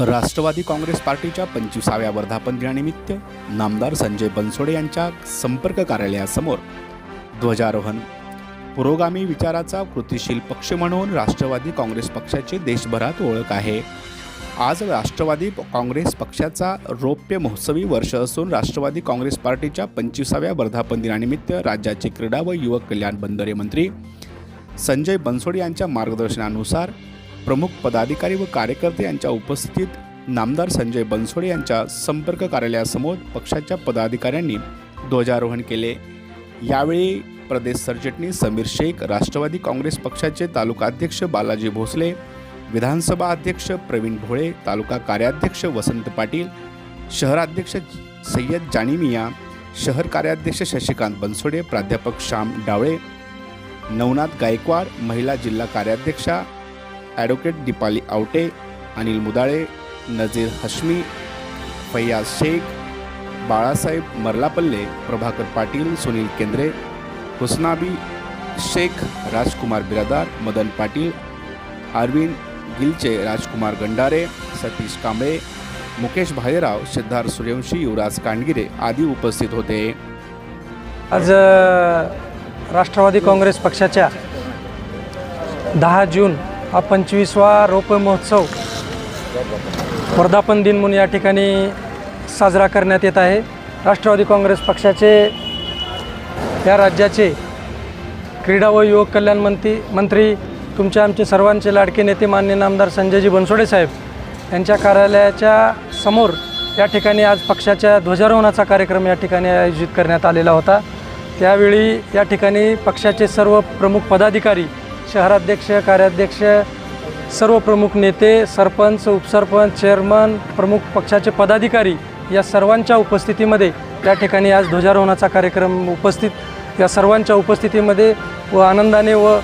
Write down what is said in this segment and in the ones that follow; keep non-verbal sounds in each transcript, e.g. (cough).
राष्ट्रवादी काँग्रेस पार्टीच्या पंचवीसाव्या वर्धापन दिनानिमित्त नामदार संजय बनसोडे यांच्या संपर्क कार्यालयासमोर ध्वजारोहण. पुरोगामी विचाराचा कृतिशील पक्ष म्हणून राष्ट्रवादी काँग्रेस पक्षाची देशभरात ओळख आहे. आज राष्ट्रवादी काँग्रेस पक्षाचा रौप्य महोत्सवी वर्ष असून राष्ट्रवादी काँग्रेस पार्टीच्या पंचवीसाव्या वर्धापन दिनानिमित्त राज्याचे क्रीडा व युवक कल्याण बंदरे मंत्री संजय बनसोडे यांच्या मार्गदर्शनानुसार प्रमुख पदाधिकारी व कार्यकर्ते यांच्या उपस्थितीत नामदार संजय बनसोडे यांच्या संपर्क कार्यालयासमोर पक्षाच्या पदाधिकाऱ्यांनी ध्वजारोहण केले. यावेळी प्रदेश सरचिटणीस समीर शेख राष्ट्रवादी काँग्रेस पक्षाचे तालुकाध्यक्ष बालाजी भोसले विधानसभा अध्यक्ष प्रवीण भोळे तालुका कार्याध्यक्ष वसंत पाटील शहराध्यक्ष सय्यद जानिमिया शहर कार्याध्यक्ष शशिकांत बनसोडे प्राध्यापक श्याम डावळे नवनाथ गायकवाड महिला जिल्हा कार्याध्यक्षा ॲडव्होकेट दीपाली आवटे अनिल मुदाळे नजीर हश्मी फैयाज शेख बाळासाहेब मरलापल्ले प्रभाकर पाटील सुनील केंद्रे हुसनाबी शेख राजकुमार बिरादार मदन पाटील अरविंद गिलचे राजकुमार गंडारे सतीश कांबळे मुकेश भालेराव सिद्धार्थ सूर्यवंशी युवराज कांडगिरे आदी उपस्थित होते. आज राष्ट्रवादी काँग्रेस पक्षाच्या दहा जून हा पंचवीसवा रोप महोत्सव वर्धापन दिन म्हणून या ठिकाणी साजरा करण्यात येत आहे. राष्ट्रवादी काँग्रेस पक्षाचे या राज्याचे क्रीडा व युवक कल्याण मंत्री मंत्री तुमचे आमचे सर्वांचे लाडके नेते मान्य नामदार संजयजी बनसोडे साहेब यांच्या कार्यालयाच्या समोर या ठिकाणी आज पक्षाच्या ध्वजारोहणाचा कार्यक्रम या ठिकाणी आयोजित करण्यात आलेला होता. त्यावेळी या ठिकाणी पक्षाचे सर्व प्रमुख पदाधिकारी शहराध्यक्ष कार्याध्यक्ष सर्व प्रमुख नेते सरपंच उपसरपंच चेअरमन प्रमुख पक्षाचे पदाधिकारी या सर्वांच्या उपस्थितीमध्ये त्या ठिकाणी आज ध्वजारोहणाचा कार्यक्रम उपस्थित. या सर्वांच्या उपस्थितीमध्ये व आनंदाने व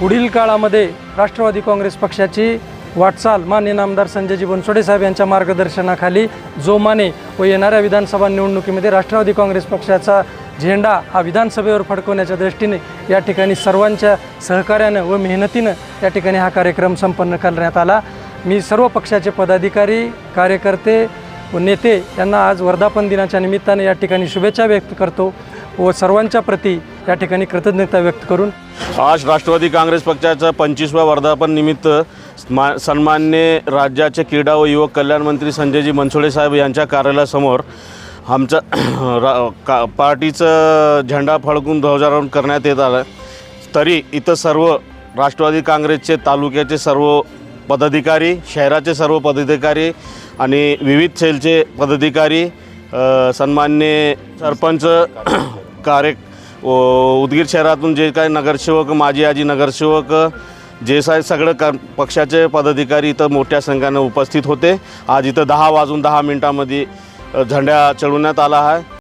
पुढील काळामध्ये राष्ट्रवादी काँग्रेस पक्षाची वाटचाल मान्य नामदार संजयजी बनसोडे साहेब यांच्या मार्गदर्शनाखाली जोमाने व येणाऱ्या विधानसभा निवडणुकीमध्ये राष्ट्रवादी काँग्रेस पक्षाचा झेंडा हा विधानसभेवर फडकवण्याच्या दृष्टीने या ठिकाणी सर्वांच्या सहकार्यानं व मेहनतीनं या ठिकाणी हा कार्यक्रम संपन्न करण्यात आला. मी सर्व पक्षाचे पदाधिकारी कार्यकर्ते व नेते यांना आज वर्धापन दिनाच्या निमित्ताने या ठिकाणी शुभेच्छा व्यक्त करतो व सर्वांच्या प्रती या ठिकाणी कृतज्ञता व्यक्त करून आज राष्ट्रवादी काँग्रेस पक्षाचं पंचवीसव्या वर्धापन निमित्त मा सन्मान्य राज्याचे क्रीडा व युवक कल्याण मंत्री संजयजी मनसोडे साहेब यांच्या कार्यालयासमोर आमचा (clears throat) रा का पार्टीचं झेंडा फडकून ध्वजारोहण करण्यात येत आलं. तरी इथं सर्व राष्ट्रवादी काँग्रेसचे तालुक्याचे सर्व पदाधिकारी शहराचे सर्व पदाधिकारी आणि विविध सेलचे पदाधिकारी सन्मान्य सरपंच (clears throat) कार्य व उदगीर शहरातून जे काही नगरसेवक माजी आजी नगरसेवक जे साहेब सगळं क पक्षाचे पदाधिकारी इथं मोठ्या संख्येनं उपस्थित होते. आज इथं दहा वाजून दहा मिनटामध्ये झेंडा चढवण्यात आला आहे.